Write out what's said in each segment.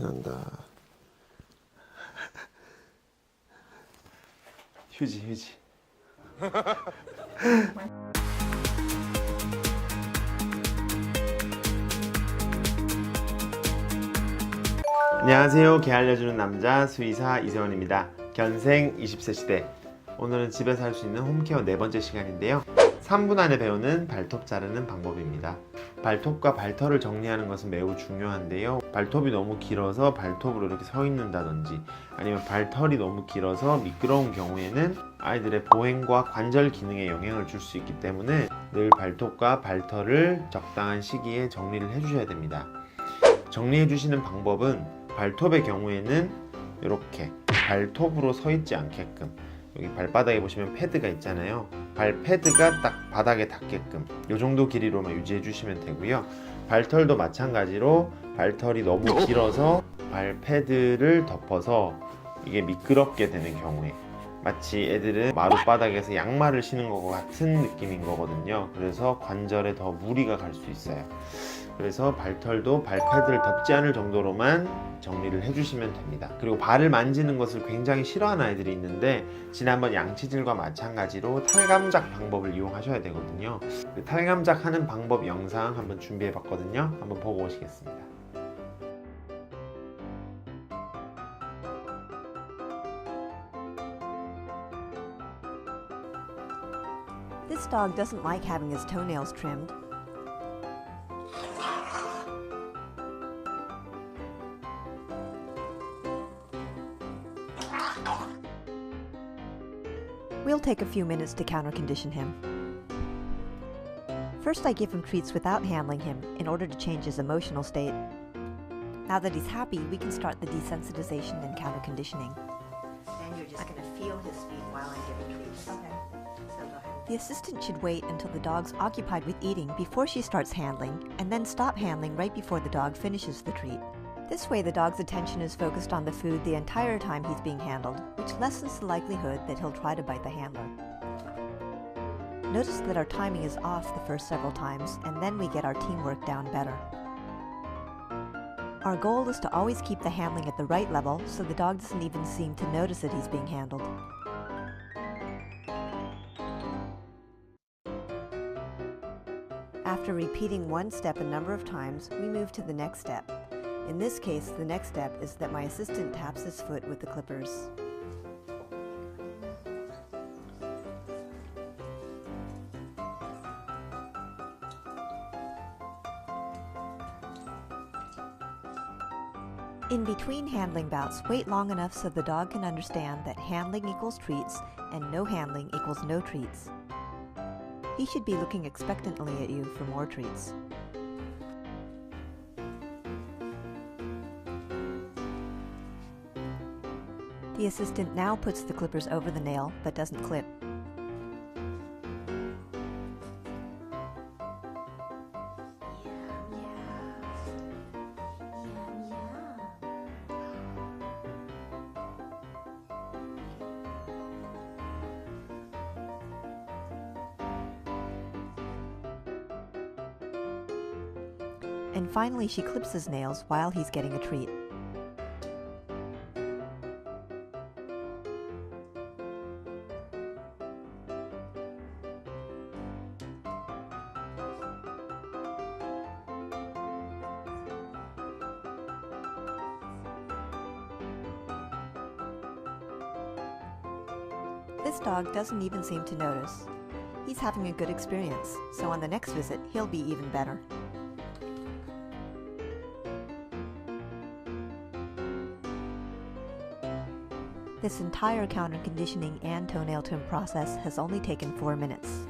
난다. 휴지 휴지. 안녕하세요. 개 알려주는 남자 수의사 이세원입니다. 견생 20세 시대. 오늘은 집에서 할 수 있는 홈케어 네 번째 시간인데요. 3분 안에 배우는 발톱 자르는 방법입니다. 발톱과 발털을 정리하는 것은 매우 중요한데요. 발톱이 너무 길어서 발톱으로 이렇게 서 있는다든지 아니면 발털이 너무 길어서 미끄러운 경우에는 아이들의 보행과 관절 기능에 영향을 줄 수 있기 때문에 늘 발톱과 발털을 적당한 시기에 정리를 해주셔야 됩니다. 정리해 주시는 방법은 발톱의 경우에는 이렇게 발톱으로 서 있지 않게끔 여기 발바닥에 보시면 패드가 있잖아요. 발 패드가 딱 바닥에 닿게끔 이 정도 길이로만 유지해 주시면 되고요. 발털도 마찬가지로 발털이 너무 길어서 발 패드를 덮어서 이게 미끄럽게 되는 경우에 마치 애들은 마룻바닥에서 양말을 신은 것과 같은 느낌인 거거든요. 그래서 관절에 더 무리가 갈 수 있어요. 그래서 발털도 발패드를 덮지 않을 정도로만 정리를 해주시면 됩니다. 그리고 발을 만지는 것을 굉장히 싫어하는 아이들이 있는데 지난번 양치질과 마찬가지로 탈감작 방법을 이용하셔야 되거든요. 그 탈감작 하는 방법 영상 한번 준비해 봤거든요. 한번 보고 오시겠습니다. This dog doesn't like having his toenails trimmed. We'll take a few minutes to counter condition him. First, I give him treats without handling him in order to change his emotional state. Now that he's happy, we can start the desensitization and counter conditioning. And you're just going to feel his feet while I'm giving treats. Okay. The assistant should wait until the dog's occupied with eating before she starts handling, and then stop handling right before the dog finishes the treat. This way, the dog's attention is focused on the food the entire time he's being handled, which lessens the likelihood that he'll try to bite the handler. Notice that our timing is off the first several times, and then we get our teamwork down better. Our goal is to always keep the handling at the right level so the dog doesn't even seem to notice that he's being handled. After repeating one step a number of times, we move to the next step. In this case, the next step is that my assistant taps his foot with the clippers. In between handling bouts, wait long enough so the dog can understand that handling equals treats and no handling equals no treats. He should be looking expectantly at you for more treats. The assistant now puts the clippers over the nail but doesn't clip. And finally, she clips his nails while he's getting a treat. This dog doesn't even seem to notice. He's having a good experience, so on the next visit, he'll be even better. This entire counter conditioning and toenail trim process has only taken four minutes.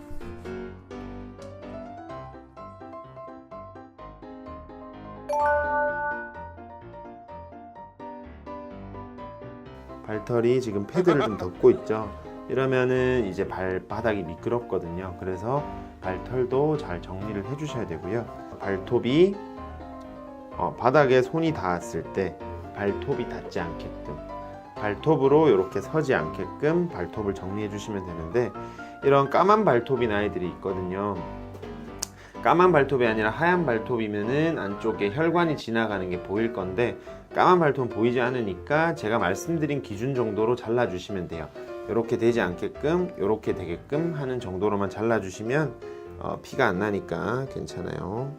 발털이 지금 패드를 좀 덮고 있죠. 이러면은 이제 발바닥이 미끄럽거든요. 그래서 발털도 잘 정리를 해주셔야 되고요. 발톱이 어, 바닥에 손이 닿았을 때 발톱이 닿지 않게끔 발톱으로 이렇게 서지 않게끔 발톱을 정리해 주시면 되는데 이런 까만 발톱인 아이들이 있거든요. 까만 발톱이 아니라 하얀 발톱이면은 안쪽에 혈관이 지나가는 게 보일 건데 까만 발톱은 보이지 않으니까 제가 말씀드린 기준 정도로 잘라 주시면 돼요. 이렇게 되지 않게끔 이렇게 되게끔 하는 정도로만 잘라 주시면 어, 피가 안 나니까 괜찮아요.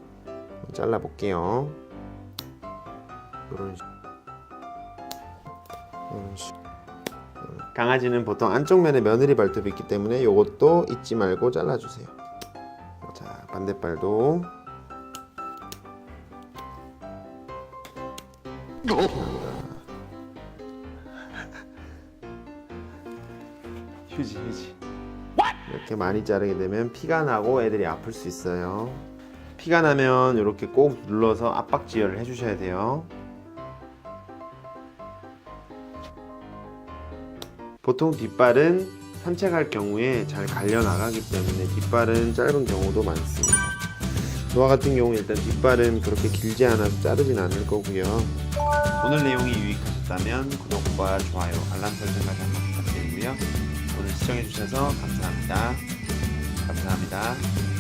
잘라 볼게요. 이런 식. 이런 식. 강아지는 보통 안쪽 면에 며느리 발톱이 있기 때문에 이것도 잊지 말고 잘라주세요. 자 반대발도 휴지 휴지 이렇게 많이 자르게 되면 피가 나고 애들이 아플 수 있어요 피가 나면 이렇게 꼭 눌러서 압박 지혈을 해주셔야 돼요 보통 뒷발은 산책할 경우에 잘 갈려 나가기 때문에 뒷발은 짧은 경우도 많습니다. 저와 같은 경우 일단 뒷발은 그렇게 길지 않아서 자르진 않을 거고요. 오늘 내용이 유익하셨다면 구독과 좋아요 알람 설정까지 한번 부탁드리고요. 오늘 시청해주셔서 감사합니다. 감사합니다